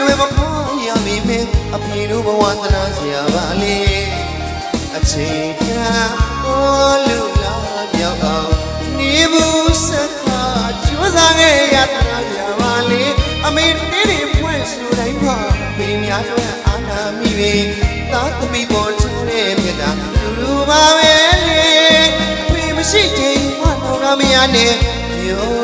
လိုက်လွယ်မဖောင်းရမီမင်းအဖေတို့ဘဝတနာစရာပါလေအချိန်တန်ဟောလူလာမြောက်အောင်နေဘူးစက်ခါကြိုးစားခဲ့ရတနာစရာပါလေအမေတေးတွေဖွင့်ဆိုတိုင်းပါပင်များတော့အာနာမိပဲသာသမီပေါ်ချတဲ့မြတ်တာလူလူပါပဲလေအဖေမရှိချိန်မှတော့မရနဲ့မျိုး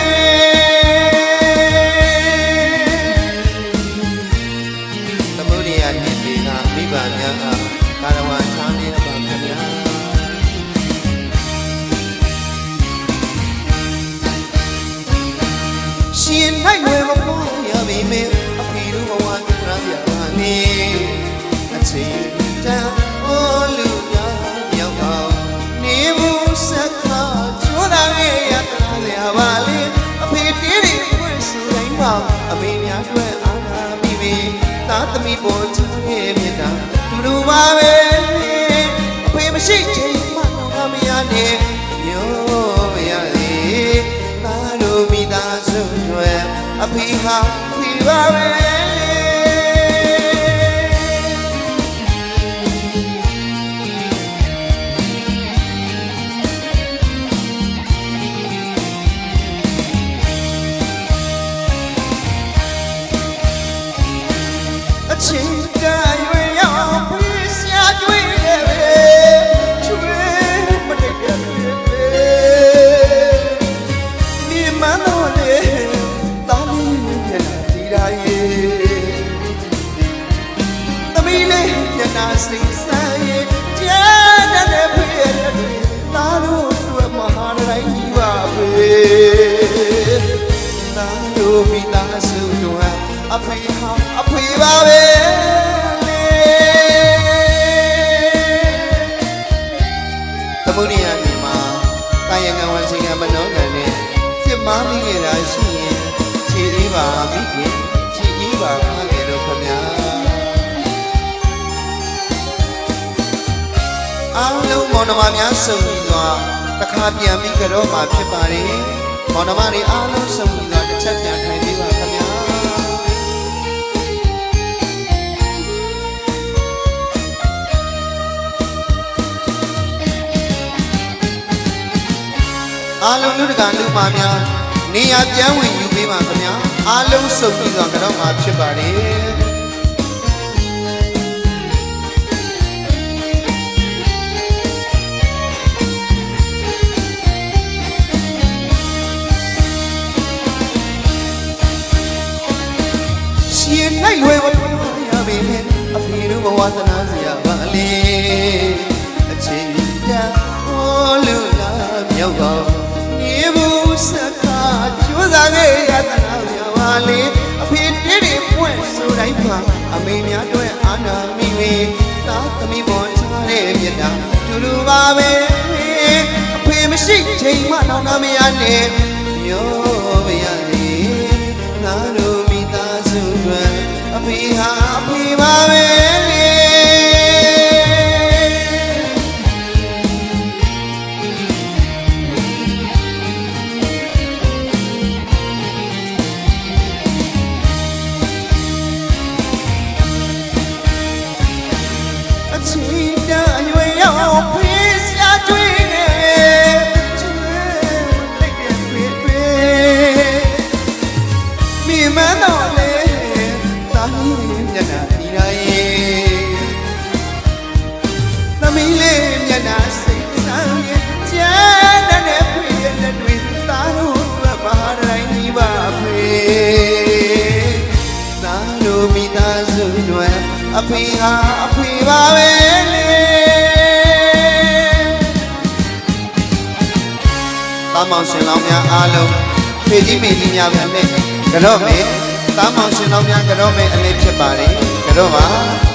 သာသမီပေါ်ချခဲ့မြတ်တာသူတို့ပါပဲအဖေမရှိချိန်မှတော့မရနဲ့မျိုးရသည်သားတို့မိသားစုတွေအဖေဟာဖေပါပဲ တို့မိသားစုတို့အဖေဟာအဖေပါပဲသမုဒိယမြေမှာကာယကံဝစီကံမနောကံနဲ့စစ်မားမိခဲ့တာရှိရင်ခြေသေးပါမိခင်ခြေကြီးပါခန့်ခဲ့တော့ခမညာအားလုံးမောင်နှမများစုံပြီးသွားတစ်ခါပြန်ပြီးကြတော့မှာဖြစ်ပါတယ် မောင်နှမတွေအားလုံးစုံပြီးသွားတစ်ချက်ပြန်ထိုင်ပြီးပါခမညာအားလုံးလူတကာလူမများနေရာပြန်ဝင်ယူပေးပါခင်ဗျာအားလုံးစုံပြီးတော့ကတော့မှာဖြစ်ပါတယ် ဘဝသနာစရာပါလေအချိန်တန်ဟောလူလာမြောက်ကောနေဘူးစခါကျိုးစားခဲ့ရသနာစရာပါလေအဖေတေးတွေပွင့်ဆိုတိုင်းမှာအမေများတို့အာနာမိဝေသာသမီးပေါ်ချတဲ့မြတ်တာတူတူပါပဲအဖေမရှိချိန်မှတော့နာမရနဲ့ပြောမရသေးငါတို့မိသားစုတွေအ ဖေဟာအဖေပါပဲလေအချီတန်အရွ တာမောင်ရှင်လောင်းများအားလုံးဖေကြီးမေကြီးများပဲနဲ့ကြော့မေတာမောင်ရှင်လောင်းများကြော့မေအလေးဖြစ်ပါလေကြော့ပါ